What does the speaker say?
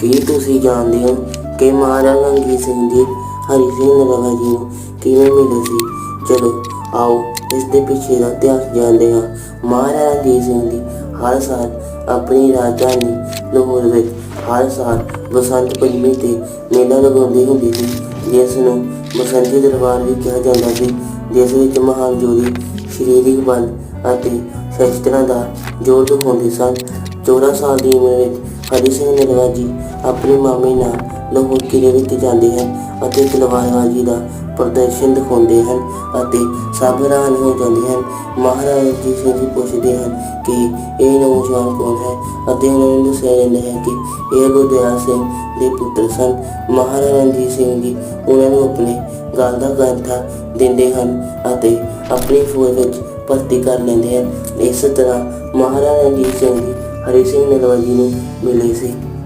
ਕੀ ਤੁਸੀਂ ਜਾਣਦੇ ਹੋ ਕਿ ਮਹਾਰਾਜਾ ਰਣਜੀਤ ਸਿੰਘ ਜੀ ਹਰੀ ਸਿੰਘ ਨਲਵਾ ਜੀ ਨੂੰ ਕਿਵੇਂ ਮਿਲੇ ਸੀ? ਚਲੋ ਆਓ ਇਸ ਦੇ ਪਿੱਛੇ ਦਾ ਇਤਿਹਾਸ ਜਾਣਦੇ ਹਾਂ। ਮਹਾਰਾਜਾ ਰਣਜੀਤ ਸਿੰਘ ਜੀ ਹਰ ਸਾਲ ਆਪਣੀ ਰਾਜਧਾਨੀ ਲਾਹੌਰ ਵਿੱਚ ਹਰ ਸਾਲ ਬਸੰਤ ਪੰਚਮੀ ਤੇ ਮੇਲਾ ਲਗਾਉਂਦੇ ਹੁੰਦੇ ਸੀ, ਜਿਸ ਨੂੰ ਬਸੰਤੀ ਦਰਬਾਰ ਵੀ ਕਿਹਾ ਜਾਂਦਾ ਸੀ, ਜਿਸ ਵਿੱਚ ਮਹਾਨ ਜੋੜੀ ਸਰੀਰਿਕ ਬਲ ਅਤੇ ਸ਼ਸਤਰਾਂ ਦਾ ਜੋਰ ਦਿਖਾਉਂਦੇ ਸਨ। 14 ਸਾਲ ਦੀ ਉਮਰ ਵਿੱਚ ਹਰੀ ਸਿੰਘ ਨਲਵਾ ਜੀ ਆਪਣੇ ਮਾਮੇ ਨਾਲ ਲਾਹੌਰ ਕਿਲੇ ਵਿੱਚ ਜਾਂਦੇ ਹਨ ਅਤੇ ਤਲਵਾਰਬਾਜ਼ੀ ਦਾ ਪ੍ਰਦਰਸ਼ਨ ਦਿਖਾਉਂਦੇ ਹਨ ਅਤੇ ਸਭ ਹੈਰਾਨ ਹੋ ਜਾਂਦੇ ਹਨ। ਮਹਾਰਾਜਾ ਰਣਜੀਤ ਸਿੰਘ ਜੀ ਪੁੱਛਦੇ ਹਨ ਕਿ ਇਹ ਨੌਜਵਾਨ ਕੌਣ ਹੈ ਅਤੇ ਉਹਨਾਂ ਨੂੰ ਦੱਸਿਆ ਜਾਂਦਾ ਹੈ ਕਿ ਇਹ ਗੁਰਦਿਆਲ ਸਿੰਘ ਦੇ ਪੁੱਤਰ ਸਨ। ਮਹਾਰਾਜਾ ਰਣਜੀਤ ਸਿੰਘ ਜੀ ਉਹਨਾਂ ਨੂੰ ਆਪਣੇ ਗੱਲ ਦਾ ਗ੍ਰੰਥਾ ਦਿੰਦੇ ਹਨ ਅਤੇ ਆਪਣੀ ਫੌਜ ਵਿੱਚ ਭਰਤੀ ਕਰ ਲੈਂਦੇ ਹਨ। ਇਸ ਤਰ੍ਹਾਂ ਮਹਾਰਾਜਾ ਰਣਜੀਤ ਸਿੰਘ ਜੀ ਹਰੀ ਸਿੰਘ ਨਲਵਾ ਜੀ ਨੂੰ ਮਿਲੇ ਸੀ